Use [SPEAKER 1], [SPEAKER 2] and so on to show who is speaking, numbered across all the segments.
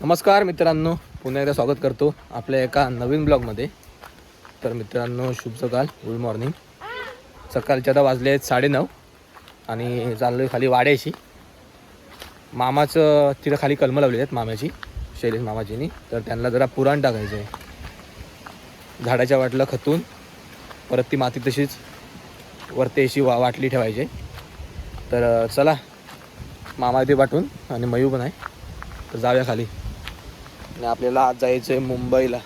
[SPEAKER 1] नमस्कार मित्रांनो पुन्हा एकदा स्वागत करतो आपल्या एका नवीन ब्लॉगमध्ये. तर मित्रांनो शुभ सकाळ गुड मॉर्निंग. सकाळच्या आता वाजले आहेत साडेनऊ आणि चाललो आहे खाली वाड्याशी. मामाचं तिथं खाली कलमं लावली आहेत मामाची शैलेश मामाजीनी. तर त्यांना जरा पुराण टाकायचं आहे झाडाच्या वाटलं खतून परत ती माती तशीच वरती अशी वा वाटली ठेवायची. तर चला मामा ते वाटून आणि मयू पण आहे. तर जाऊया खाली. आणि आपल्याला आज जायचं आहे मुंबईला.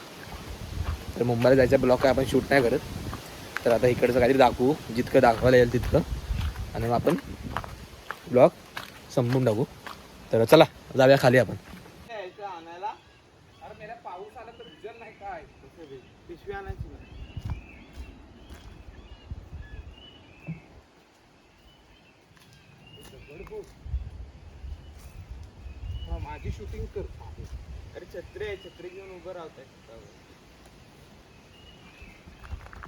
[SPEAKER 1] तर मुंबईला जायचं ब्लॉक काय आपण शूट नाही करत. तर आता इकडचं काहीतरी दाखवू जितकं दाखवायला येईल तितकं. आणि मग आपण ब्लॉक संपून टाकू. तर चला जाऊया खाली आपण.
[SPEAKER 2] पाऊस माझी शूटिंग कर. अरे छत्री आहे छत्री घेऊन उभं राहत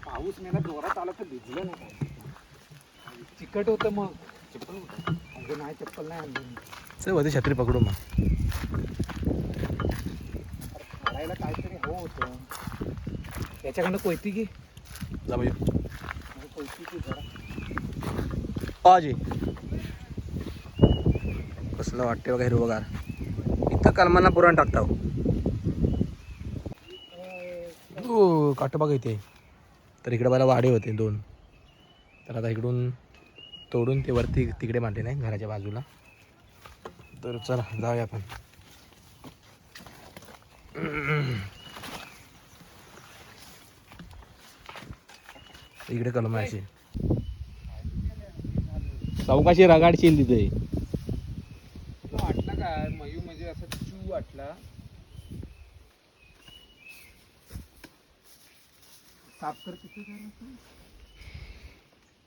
[SPEAKER 2] पाऊस मेला जोरात आला तर भिजलं नाही काय चिकट होतं मग. चप्पल अगं नाही चप्पल नाही आणली
[SPEAKER 1] चल वरती छत्री पकडू मग.
[SPEAKER 2] काढायला काहीतरी हो होतं. त्याच्याकडनं कोयती घे.
[SPEAKER 1] जा मयू
[SPEAKER 2] म्हणजे कोयती घे जरा.
[SPEAKER 1] आजी कसलं वाटते बघा हिरवगार. फक्त कलमांना पुरण टाकता हो काटोबाग येते तर इकडे मला वाडे होते दोन. तर आता इकडून तोडून ते वरती तिकडे मांडले नाही घराच्या बाजूला. तर चला जाऊया आपण. इकडे कलम अशी. चौकाशी रगाडशील तिथे
[SPEAKER 2] तुला वाटलं काय मयू म्हणजे असं चू वाटला. साफ कर किती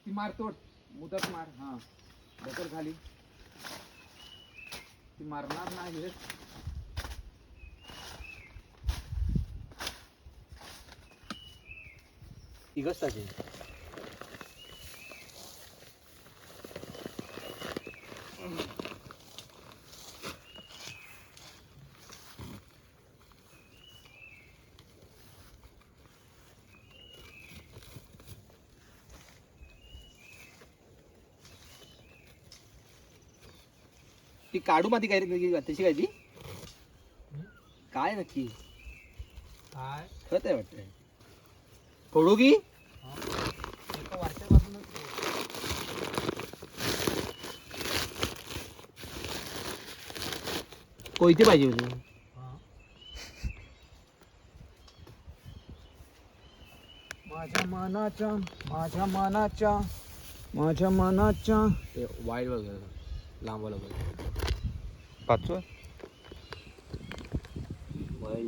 [SPEAKER 2] ती मार तोड. मुदत मार. हा. ढकल खाली. ती मारणार नाही इगस्ताची काढू माती काय रे तशी काय ती काय नक्की?
[SPEAKER 1] काय?
[SPEAKER 2] खत आहे वाटतं. फोडू की? कोयती पाहिजे होती. माझ्या मनाच्या माझ्या मनाच्या माझ्या मनाच्या.
[SPEAKER 1] ते वाईट वगैरे लांब वगैरे
[SPEAKER 2] पाचवं?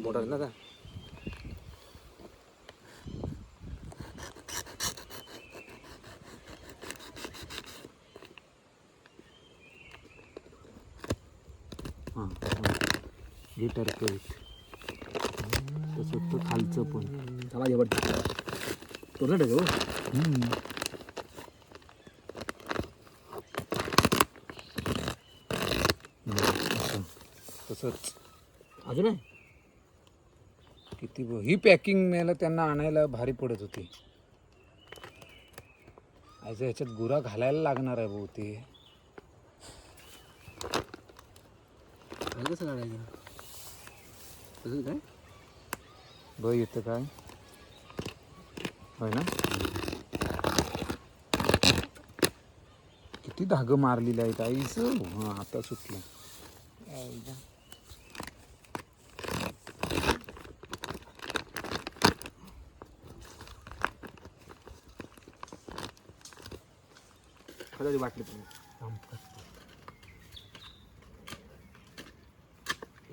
[SPEAKER 1] मोठा ना का
[SPEAKER 2] हां लिटर केक तसं तर खालचं पण.
[SPEAKER 1] चला जेवण तो ना
[SPEAKER 2] तसंच. अजून आहे? किती ब- ही पॅकिंग मला त्यांना आणायला भारी पडत होती. आज ह्याच्यात गुरा घालायला लागणार आहे भाऊ ते
[SPEAKER 1] कसं काढायचं? तसं काय?
[SPEAKER 2] ब येतं काय. होय ना? किती धाग मारलेले आहेत आईच हां आता सुटलं.
[SPEAKER 1] कधी वाटलं तुम्ही.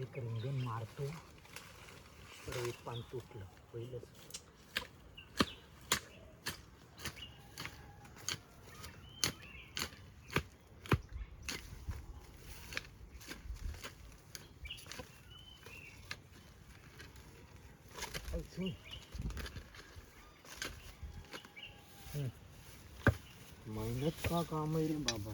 [SPEAKER 2] एक रिंगण मारतो. एक पान तुटलं. पहिलंच.
[SPEAKER 1] Thank you. काम आहे रे बाबा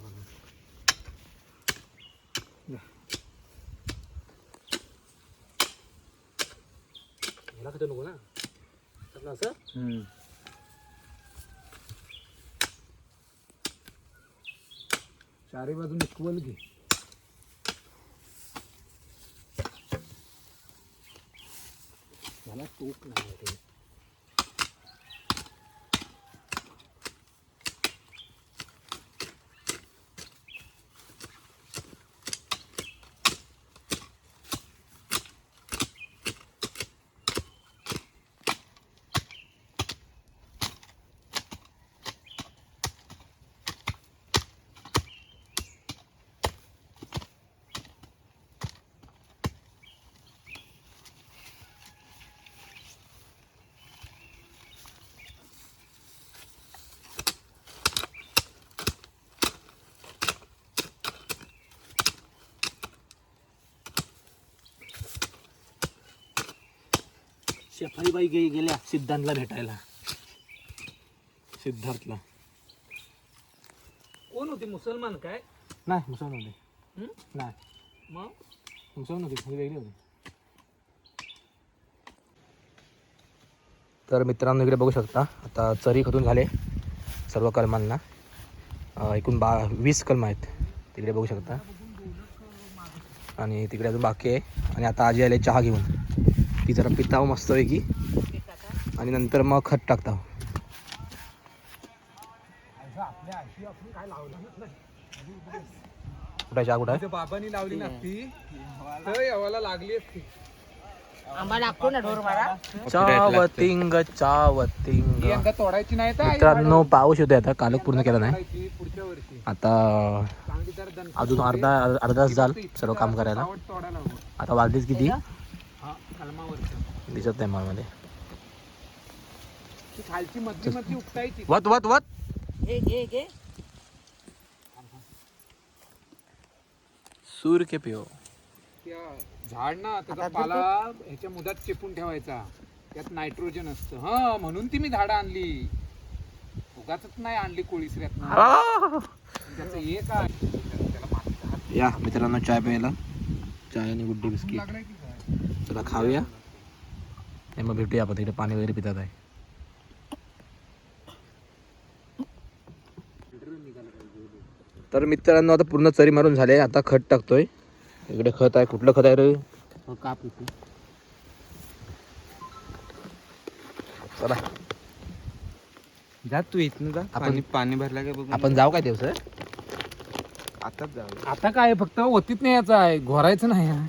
[SPEAKER 1] मला खत नको ना टाकलं असं
[SPEAKER 2] चारी बाजून इक्वल घे
[SPEAKER 1] मला टोक नाही ते शेफालीबाई गे गेल्या सिद्धांतला भेटायला. सिद्धार्थला.
[SPEAKER 2] कोण होते? मुसलमान काय?
[SPEAKER 1] नाही मुसलमान होते.
[SPEAKER 2] हं?
[SPEAKER 1] नाही.
[SPEAKER 2] मग?
[SPEAKER 1] मुसलमान होती ही वेगळी होती. तर मित्रांनो इकडे बघू शकता. आता चरी खतून झाले सर्व कलमांना. अं, एकूण बा वीस कलम आहेत. तिकडे बघू शकता. आणि तिकडे अजून बाकी आहे. आणि आता आजी आले चहा घेऊन. ती जरा पिताव मस्तपैकी आणि नंतर मग खत टाकता
[SPEAKER 2] आपल्या आशी आपण काय लावलं नाही
[SPEAKER 1] कुठं
[SPEAKER 2] बाबांनी लावली नसती तर यावाला लागली असती.
[SPEAKER 3] आंबा लागतो ना ढोर मारा.
[SPEAKER 1] चावतिंग चावतिंग.
[SPEAKER 2] ही तोडायची नाही
[SPEAKER 1] मित्रांनो पाऊस येतोय आता. कालच पूर्ण केला नाही. आता अजून अर्धा अर्धा तास जाल सर्व काम करायला. आता वाजलीच किती?
[SPEAKER 2] हा
[SPEAKER 1] दिसत नाही मला
[SPEAKER 2] ती खालची मधली मधली उपटायची
[SPEAKER 1] वत वत वत. सूर के पिओ
[SPEAKER 2] त्या झाड ना त्याचा पाला ह्याच्या मुदात चिपून ठेवायचा. त्यात नायट्रोजन असतं. हा म्हणून ती मी झाडं आणली. उगाच नाही आणली कोळीसऱ्यात त्याचं हे काय? त्याला
[SPEAKER 1] या मित्रांनो चाय प्यायला. चाय आणि गुड्डी बिस्किट.
[SPEAKER 2] लागलाय की काय?
[SPEAKER 1] चला खाऊया. आणि मग भेटूया आपण. तिकडे पाणी वगैरे पितात आहे. तर मित्रांनो आता पूर्ण चरी मारून झाले. आता खत टाकतोय. इकडे खत आहे. कुठलं खत आहे रे? काप चला.
[SPEAKER 4] जा तू इथनं जा.
[SPEAKER 1] आपण-
[SPEAKER 4] पाणी पाणी भरला का बघू
[SPEAKER 1] आपण जाऊ काय दिवस
[SPEAKER 4] आताच जाऊ.
[SPEAKER 2] आता काय फक्त ओतीत नाही यायचं आहे. घोरायचं नाही आहे.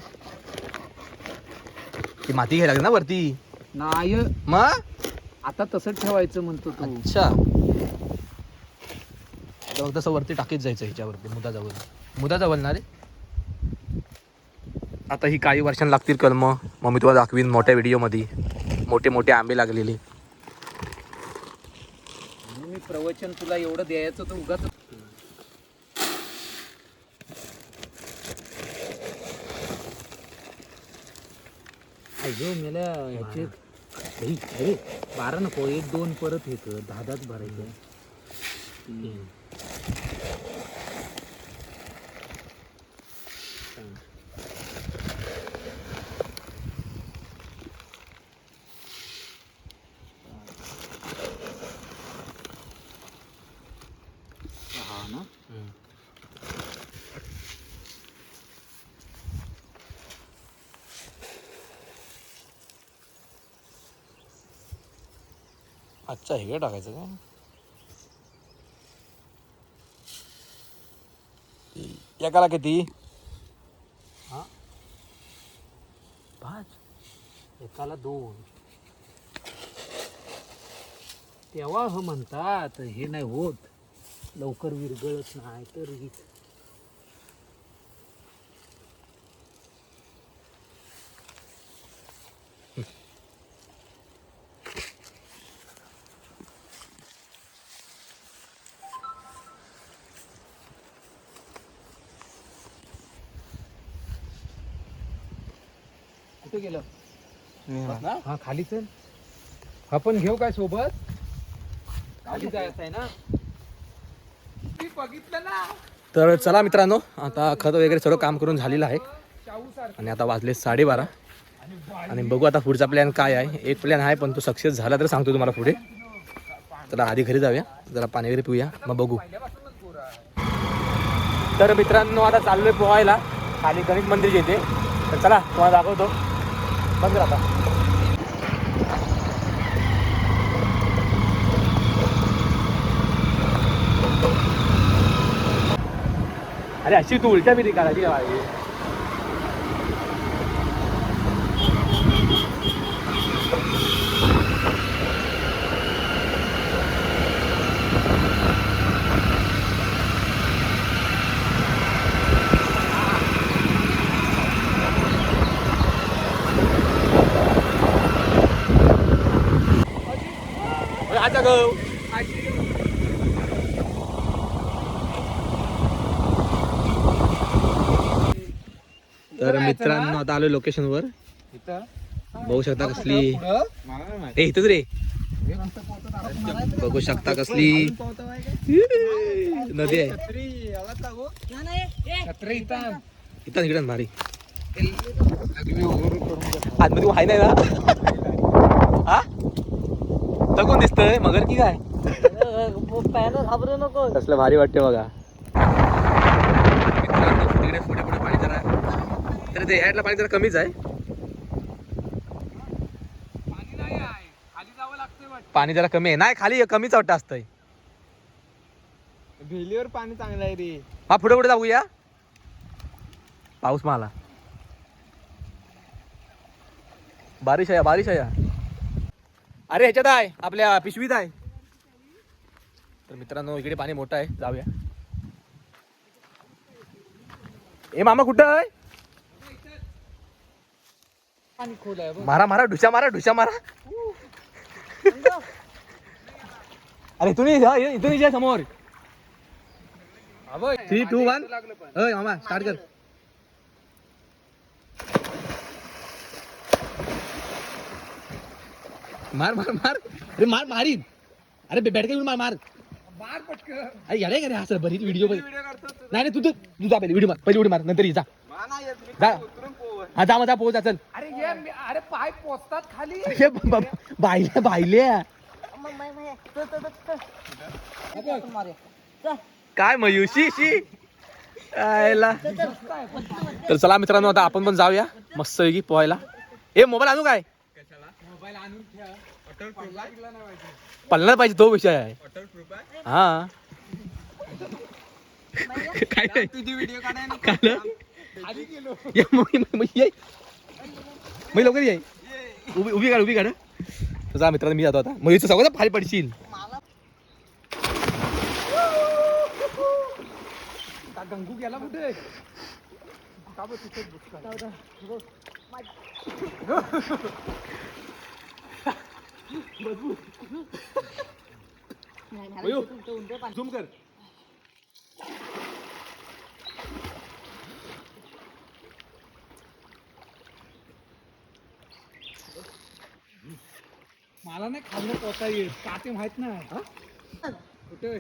[SPEAKER 1] ती माती घ्यायला लागेल ना वरती?
[SPEAKER 2] नाही.
[SPEAKER 1] मग
[SPEAKER 2] आता तसंच ठेवायचं म्हणतो तू.
[SPEAKER 1] अच्छा. आता फक्त असं वरती टाकीत जायचं ह्याच्यावरती मुदा जवळ मुदा जवळ ना रे. आता ही काही वर्षांना लागतील कलम. मग मी तुम्हाला दाखवीन मोठ्या व्हिडिओमध्ये. मोठे मोठे आंबे लागलेले.
[SPEAKER 2] म्हणून मी प्रवचन तुला एवढं द्यायचं तर उगाच अयो मेल्या ह्याचे बारा नको एक दोन परत हे कर दहा दहाच भरायचं
[SPEAKER 1] अच्छा हे टाकायचं का एकाला किती?
[SPEAKER 2] पाच. एकाला दोन. तेव्हा ह म्हणतात हे नाही होत. लवकर विरगळत नाही तर कुठे गेलं. हा खाली चल. आपण घेऊ काय सोबत? खाली जायचं आहे ना. मी बघितलं ना.
[SPEAKER 1] तर चला मित्रांनो आता खत वगैरे सर्व काम करून झालेलं आहे. आणि आता वाजले साडेबारा. आणि बघू आता पुढचा प्लॅन काय आहे. एक प्लॅन आहे पण तो सक्सेस झाला तर सांगतो तुम्हाला पुढे. चला आधी घरी जाऊया. जरा पाणी वगैरे पिऊया. मग बघू. तर मित्रांनो आता चाललोय पोहायला. खाली गणेश मंदिर येते तर चला तुम्हाला दाखवतो. बंद करा आता अरे अशी तू उलट्या फिरी काढायची का बाई? ओय, आजा गं. तर मित्रांनो आता आलोय लोकेशन वर.
[SPEAKER 2] इथं?
[SPEAKER 1] बघू शकता कसली. ए इथंच रे.
[SPEAKER 2] हे.
[SPEAKER 1] बघू शकता कसली. नदी आहे.
[SPEAKER 2] छत्री इथं
[SPEAKER 1] इकडं भारी. आतमध्ये आहे नाही ना? हा? कोण दिसतंय? मगर की काय?
[SPEAKER 3] घाबरू नको.
[SPEAKER 1] कसलं भारी वाटते बघा. तिकडे पुढे पुढे पाणी जरा तर ते ह्यातलं पाणी जरा कमीच आहे.
[SPEAKER 2] पाणी नाही आहे. खाली जावं लागतंय वाटतं.
[SPEAKER 1] पाणी जरा कमी आहे. नाही खाली कमीच वाटतं असतंय.
[SPEAKER 4] भेलीवर पाणी चांगलं आहे रे.
[SPEAKER 1] हा पुढे पुढे जाऊया. पाऊस माला. बारिश आहे बारिश आहे. अरे ह्याच्यात आहे आपल्या पिशवीत आहे. तर मित्रांनो इकडे पाणी मोठं आहे. जाऊया. ए मामा कुठं आहे. मारा मारा ढुशा मारा ढुशा मारा. अरे हा, ये, इथून ये समोर. थ्री टू वन मामा स्टार्ट कर. मार मार मार. अरे मार मारीन. अरे बॅट घेऊन मार मार.
[SPEAKER 2] मार पटकन.
[SPEAKER 1] अरे याडे का रे हा सर बरीच व्हिडिओ नाही तू तू जा पहिले व्हिडिओ मार. पहिले व्हिडिओ मार. नंतर जा. जा. हा जा मग जा पोहोच चल
[SPEAKER 2] अरे ये मी- अरे पाय पोचतात खाली.
[SPEAKER 1] अरे ब- ब- काय मयुशी शी आयला. तर चला मित्रांनो आता आपण पण जाऊया. मस्त की पोहायला. ए मोबाईल आणू काय. पल्ला पाहिजे तो विषय आहे. हा. काय? काय?
[SPEAKER 4] तुझी व्हिडिओ काढायला
[SPEAKER 1] ये मग मग ये. मग लवकर ये. उभी उभी काढ उभी काढ जा मित्रांनो मी जातो आता. मग इथं सगळं खाली पडशील.
[SPEAKER 2] गंगू गेला कुठे.
[SPEAKER 1] झूम कर.
[SPEAKER 2] मला नाही खाल्लं पोता येत काटे माहीत नाही. कुठे?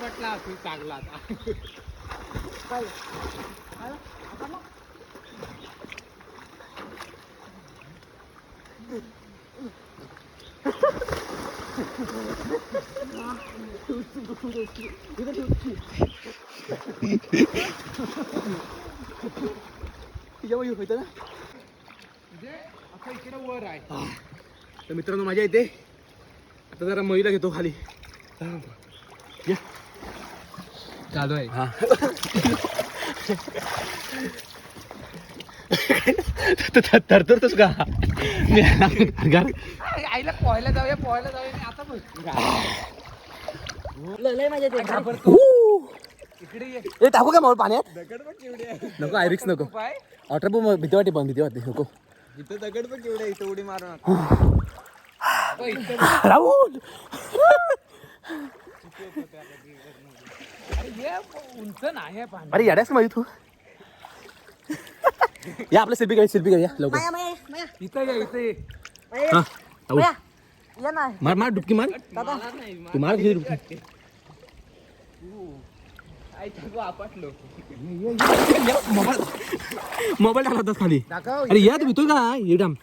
[SPEAKER 2] पटला तू चांगला आता.
[SPEAKER 1] होतं ना?
[SPEAKER 2] म्हणजे इकडे वर आहे.
[SPEAKER 1] तर मित्रांनो माझ्या इथे आता जरा महिला घेतो खाली. या.
[SPEAKER 2] चालू आहे.
[SPEAKER 1] हा. तरतरतोस का?
[SPEAKER 2] आईला पोहायला जाऊया पोहायला जाऊया आता इकडे ये.
[SPEAKER 1] ए टाकू का मग पाण्यात? नको आयरिक्स नको. वॉटर पण भीती वाटते पण भीती वाटते नको.
[SPEAKER 4] इथं दगड पण केवढे इथं उडी मारून
[SPEAKER 2] बघ, इथं
[SPEAKER 1] राहुल!
[SPEAKER 2] अरे ये उंच नाही आहे पाणी.
[SPEAKER 1] अरे याड्यास माझी तू. या आपलं सेल्फी काढ सेल्फी काढूया लवकर.
[SPEAKER 3] माया माया माया.
[SPEAKER 2] इथं ये इथं ये.
[SPEAKER 1] हा राहुल. मार मार डुबकी मार. तू मार डुबकी. मोबाईल टाकला होतास खाली. अरे या तुम्ही तो का? एकदम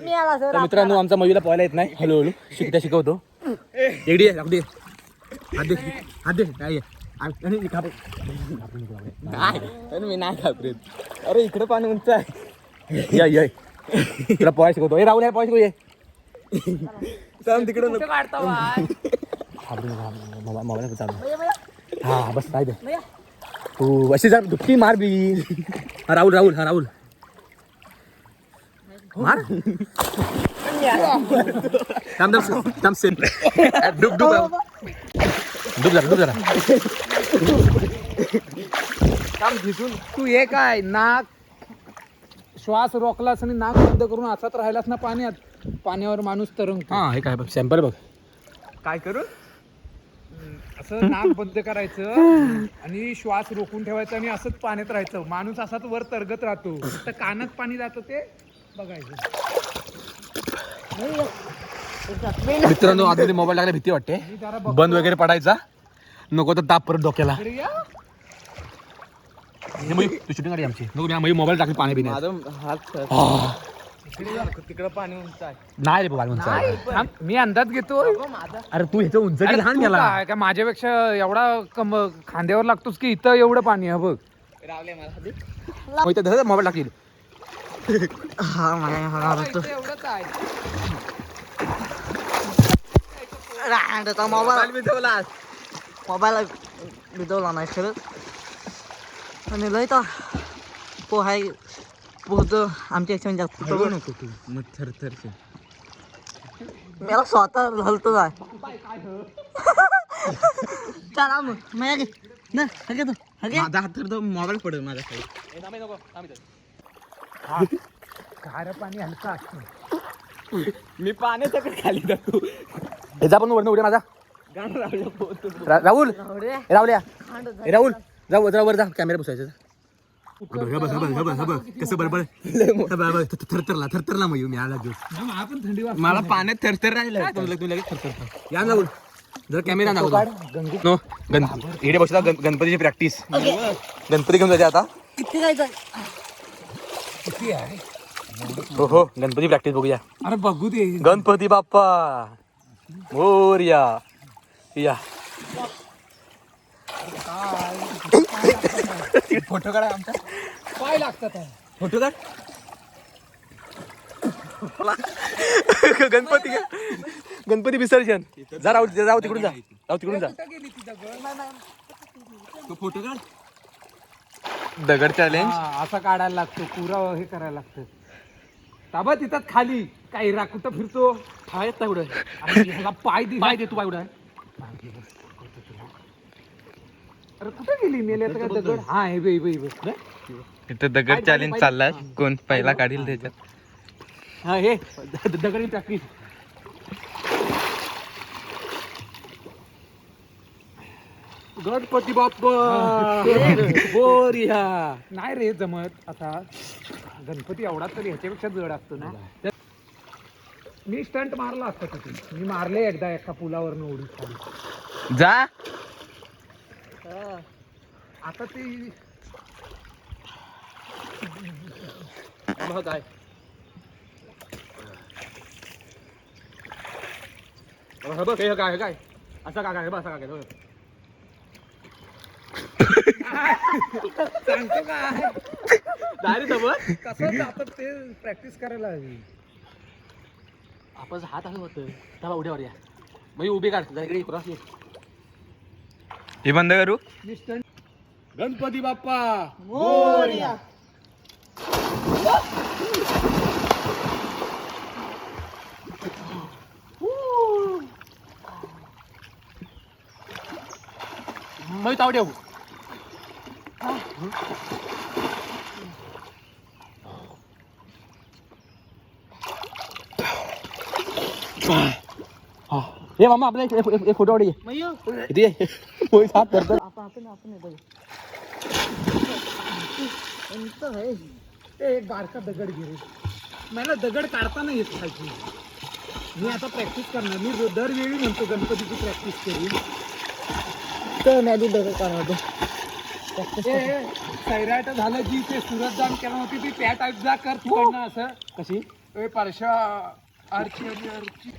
[SPEAKER 3] मी आला सर
[SPEAKER 1] तर मित्रांनो आमचा मयूला पोहायला येत नाही. हळूहळू शिकता शिकवतो. इकडे ये, लागू दे हात दे हात दे. आणि.
[SPEAKER 4] नाही पण मी नाही घाबरत अरे इकडे पाणी उंच आहे.
[SPEAKER 1] या ये. तुला पोहायला शिकवतो. ए राहुल यार पोहायला शिकव ये.
[SPEAKER 4] तिकडे नका,
[SPEAKER 1] मोबाईल चालू हा बस काय दे. तू अशी जर दुपटी मार बी. हा राहुल राहुल हा राहुल. मार. थांब थांब थांब सेम. डुब डुब. डुब जरा डुब जरा.
[SPEAKER 2] काम घिसून तू हे काय नाक? श्वास रोखलास आणि नाक बंद करून असाच राहिलास ना पाण्यात? पाण्यावर माणूस तरंगतो
[SPEAKER 1] हा हे काय बघ सॅम्पल बघ.
[SPEAKER 4] काय करू?
[SPEAKER 2] असं नाक बंद करायचं आणि श्वास रोखून ठेवायचा आणि असंच पाण्यात राहायचं. माणूस असाच वर तरगत राहतो. तर कानात पाणी जातं ते बघायचं.
[SPEAKER 1] मित्रांनो आतमध्ये मोबाईल टाकायला भीती वाटते. बंद वगैरे पडायचा. नको तर ताप परत डोक्याला. हे शूटिंग आमची. नको मी मोबाईल टाकली पाणी
[SPEAKER 4] माझं हात. तिकडे पाणी उंच आहे.
[SPEAKER 1] नाही रे बाबा उंच आहे.
[SPEAKER 2] थांब, मी अंदाज घेतो
[SPEAKER 1] अरे तू ह्याचं उंच
[SPEAKER 2] अरे
[SPEAKER 1] लहान
[SPEAKER 2] तू
[SPEAKER 1] गेला.
[SPEAKER 2] काय का माझ्यापेक्षा एवढा कम खांद्यावर लागतोस की इथं एवढं पाणी आहे बघ.
[SPEAKER 4] रावले मला
[SPEAKER 1] मग इथं धर, मोबाईल टाकील
[SPEAKER 3] हा मला हा
[SPEAKER 2] एवढंच आहे.
[SPEAKER 3] मोबाईल
[SPEAKER 4] भिजवला
[SPEAKER 3] मोबाईल भिजवला नाही खरंच आणि लय तर पोहाय पोहतो आमच्या
[SPEAKER 4] बघू
[SPEAKER 3] करून
[SPEAKER 4] नको तू. मग थर थर
[SPEAKER 3] मला स्वतः हलतो आहे चला मग. मग घे ना हगे तू. हगे
[SPEAKER 4] माझा हात तर मोबाईल पडेल
[SPEAKER 2] खारं पाणी हलका असतं.
[SPEAKER 4] मी पाण्याच्याकडे खाली जातो
[SPEAKER 1] ह्याचा पण वरण उड्या माझा राहुल.
[SPEAKER 3] राहुल
[SPEAKER 1] राहुल जा वर- जरा वर जा. कॅमेरा बसायचा कसं बरोबर थरथरला थरथरला मग मी आला दिवस
[SPEAKER 2] आपण थंडी
[SPEAKER 4] मला पाण्यात थरथर राहिलं
[SPEAKER 1] तू लगेच थरथर या ना जर कॅमेरा ना नो इकडे बसला गणपतीची प्रॅक्टिस गणपती घेऊन जायचे आता.
[SPEAKER 3] किती जायचं
[SPEAKER 2] किती आहे?
[SPEAKER 1] हो हो गणपती प्रॅक्टिस बघूया.
[SPEAKER 2] अरे बघू दे.
[SPEAKER 1] गणपती बाप्पा. मोरया या. फोटो काढा आमचा.
[SPEAKER 2] काय लागतात
[SPEAKER 1] फोटो काढ. गणपती गणपती विसर्जन. जा राहू जाऊ तिकडून जा. राहू तिकडून जा.
[SPEAKER 2] कुठं गेली ती दगड?
[SPEAKER 1] तो फोटो काढ. दगड चॅलेंज
[SPEAKER 2] असा काढायला लागतो. पुरा हे करायला लागतं. ताबा तिथं खाली. काय रा कुठं फिरतो?
[SPEAKER 1] हा येत कुठं?
[SPEAKER 2] अरे ह्याला पाय दिला.
[SPEAKER 1] पाय दे तू पाय कुठं
[SPEAKER 2] अरे कुठं गेली? मेले का दगड? हा हे बे बे बे
[SPEAKER 4] इथं दगड चॅलेंज चाललाय. कोण पहिला काढील त्याच्यात?
[SPEAKER 1] हा हे द- दगडी गणपती बाप्पा!
[SPEAKER 2] नाही रे जमत. आता गणपती एवढा तरी ह्याच्यापेक्षा जड असतो ना. मी स्टंट मारला असता तिथे. मी मारले एकदा एका पुलावर उडी खाली.
[SPEAKER 4] जा.
[SPEAKER 2] आता ते
[SPEAKER 1] काय? हे बघ हे काय काय? असं काय काय असं काय काय.
[SPEAKER 2] सांगतो काय
[SPEAKER 1] डायरेक्ट समज
[SPEAKER 2] कसं जातात ते प्रॅक्टिस करायला हवी.
[SPEAKER 1] आपण हात असं होतं तेव्हा उड्यावर या मग उभी काढ जा इकडे क्रॉस ये
[SPEAKER 4] हे बंद करू
[SPEAKER 2] मी स्टंट
[SPEAKER 1] गणपती बाप्पा
[SPEAKER 3] मोरया
[SPEAKER 1] मग तावडे हो हे मामा आपला एक एक- एक फोटो.
[SPEAKER 3] मयूर।
[SPEAKER 1] किती आहे? मोहित हात धरतो.
[SPEAKER 3] आपण आपण आपण येतो कोणतं आहे
[SPEAKER 2] ते एक बारका दगड घे रे. मला दगड काढता नाही येत खालची मी आता प्रॅक्टिस करणार मी रो- दरवेळी म्हणतो गणपतीची प्रॅक्टिस करी।
[SPEAKER 3] तर मी आधी डोकं काढतो
[SPEAKER 2] सैराट झालं जी ते सुरत जाऊन केलं होती ती त्या टाईप जा कर तू ना असं।
[SPEAKER 1] कशी?
[SPEAKER 2] ए परशा आरची आली, आरची।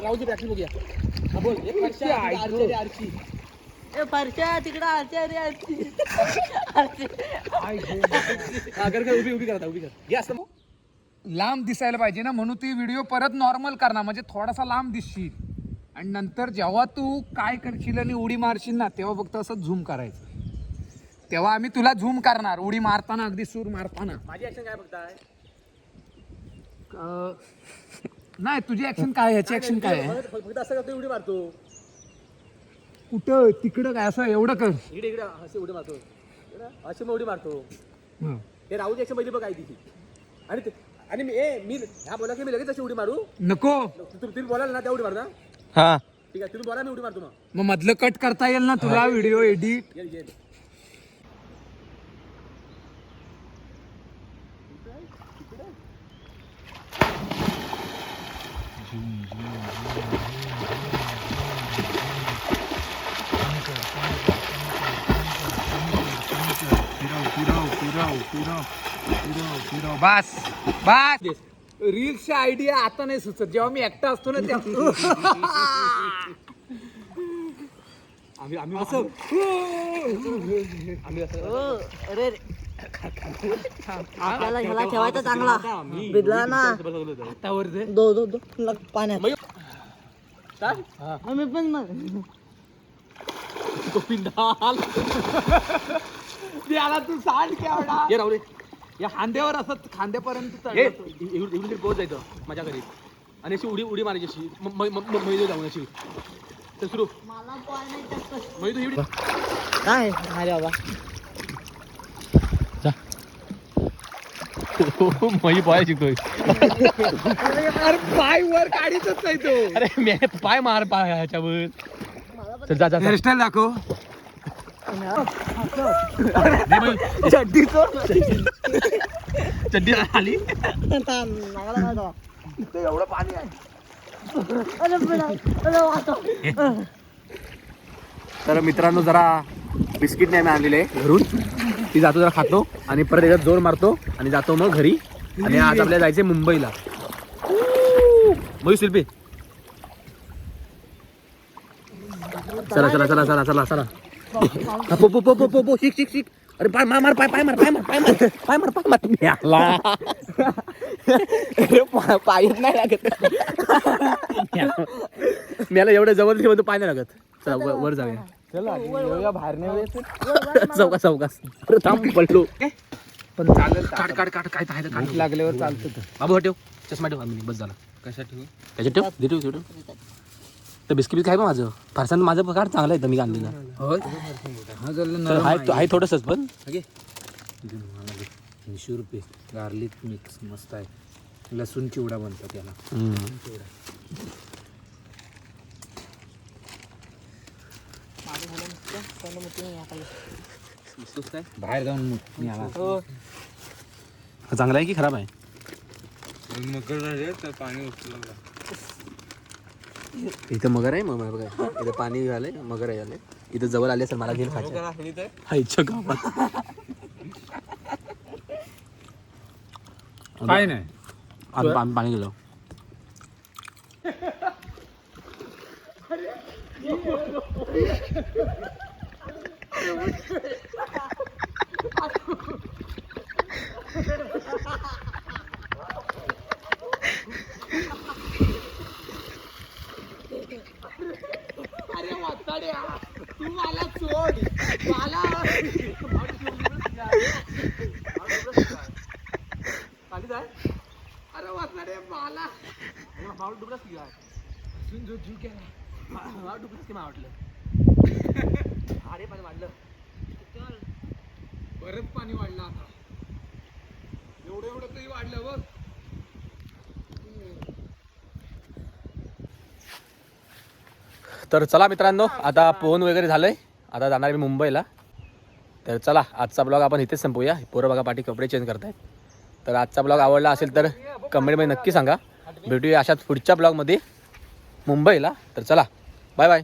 [SPEAKER 1] राहूची प्रॅक्टिस बघूया. हा बोल. एक वर्ष आरची रे, आरची.
[SPEAKER 3] ए परश्या तिकडं आचार्य आरची. आरची.
[SPEAKER 1] हा कर कर उभी उभी कर आता उभी कर. घे असं. मग.
[SPEAKER 2] लांब दिसायला पाहिजे ना म्हणून ती व्हिडिओ परत नॉर्मल करणार म्हणजे थोडासा लांब दिसशील. आणि नंतर जेव्हा तू काय करशील आणि उडी मारशील ना तेव्हा फक्त असं झूम करायचं. तेव्हा आम्ही तुला झूम करणार उडी मारताना अगदी सूर मारताना.
[SPEAKER 1] माझी ऍक्शन काय बघताय?
[SPEAKER 2] नाही तुझी ऍक्शन काय ह्याची ऍक्शन काय आहे?
[SPEAKER 1] फक्त फक्त असं करतो उडी मारतो.
[SPEAKER 2] कुठं तिकडं काय? असं एवढं कर.
[SPEAKER 1] इकडे इकडे अशी उडी मारतो. इकडं अशी मग उडी मारतो.
[SPEAKER 2] हं.
[SPEAKER 1] हे राहूची ऍक्शन पहिली बघ काय तिची आणि ते- आणि मी ए मी ह्या बोला की मी लगेच अशी उडी मारू?
[SPEAKER 2] नको.
[SPEAKER 1] तु- तुम्ही बोलाल ना त्या उडी मार ना.
[SPEAKER 4] हा.
[SPEAKER 1] ठीक आहे तुम्ही बोला मी उडी मारतो मग.
[SPEAKER 2] मग मधलं कट करता येईल ना तुला व्हिडिओ एडिट
[SPEAKER 1] ये ये
[SPEAKER 2] बस बस. रील्सची आयडिया आता नाही सुचत. जेव्हा मी एकटा असतो ना तेव्हा
[SPEAKER 1] आम्ही आम्ही असं. आम्ही असं
[SPEAKER 3] हो अरे. रे. आपल्याला ह्याला ठेवायचा चांगला. भिजला ना.
[SPEAKER 2] हातावर जे
[SPEAKER 3] दो दो दो. लग पाण्यात? हा, पण मग
[SPEAKER 1] तो पिंडाल.
[SPEAKER 2] त्याला तू सांड केवढा
[SPEAKER 1] ये राहू रे
[SPEAKER 2] या खांद्यावर असं खांद्यापर्यंत
[SPEAKER 1] एवढी पोहोच जायचं माझ्या घरी. आणि अशी उडी उडी मारायची अशी. म- म- म- म- मैदो जाऊन अशी. तर सुरू मैदो एवढी
[SPEAKER 3] काय? अरे बाबा.
[SPEAKER 1] मई पाय शिकतोय.
[SPEAKER 2] अरे पाय वर काढीतच नाही तो.
[SPEAKER 1] अरे मी पाय मार पाय ह्याच्यावर. जा.
[SPEAKER 2] हेअरस्टाईल दाखव.
[SPEAKER 1] चड्डी चड्डी आली
[SPEAKER 3] एवढं पाणी आहे
[SPEAKER 1] तर मित्रांनो जरा बिस्किट नाही आणलेले घरून. ती जातो जरा खातो आणि परत एकदा जोर मारतो आणि जातो मग घरी. आणि आज आपल्याला जायचंय मुंबईला. मयू शिल्पी. चला चला चला चला चला चला. पो पो पो पो पो पो शिक शिक शिक अरे पाय मार मार पाय पाय मार पाय मार पाय मार पाय मार पाय मार मी आला अरे पा- पायच नाही लागत. मी आला एवढ्या जवळ म्हणतो पाय नाही लागत चला वर वर जाऊया
[SPEAKER 4] बाहेर नाही
[SPEAKER 1] चौकास चौकास अरे थांब पडलो
[SPEAKER 2] पण चालेल काट काट काट काय काट लागल्यावर चालतं
[SPEAKER 1] बाबू ठेव चष्मा ठेव आम्ही बस झाला.
[SPEAKER 2] कशा ठेवू?
[SPEAKER 1] त्याच्यात ठेव? दे ठेव ठेव ठेव. तर बिस्किट काय माझं. फारसान माझं पगार चांगला आहे मी
[SPEAKER 2] हा
[SPEAKER 1] तर
[SPEAKER 2] नरम
[SPEAKER 1] आहे. थोडंसंच पण.
[SPEAKER 2] तीनशे रुपये. गार्लिक मिक्स मस्त आहे. लसूण चिवडा बनतो त्याला. बाहेर जाऊन
[SPEAKER 1] चांगला आहे की खराब आहे? इथं मगर आहे मग बघा. इथं पाणी झालंय मगर आहे झालंय इथं जवळ आले सर मला घेऊन खायचं हायच्या गावात
[SPEAKER 2] काय नाही.
[SPEAKER 1] आम्ही पाणी पाणी गेलो
[SPEAKER 2] बरंच पाणी वाढलं आता. एवढं एवढं तरी वाढलं बघ.
[SPEAKER 1] तर चला मित्रांनो आता पोहून वगैरे झालंय. आता जाणार मी मुंबईला. तर चला आजचा ब्लॉग आपण इथेच संपूया. पोरं बघा पाठी कपडे चेंज करतायत. तर आजचा ब्लॉग आवडला असेल तर कमेंटमध्ये नक्की सांगा. भेटूया अशाच पुढच्या ब्लॉगमध्ये. मुंबईला. तर चला बाय बाय.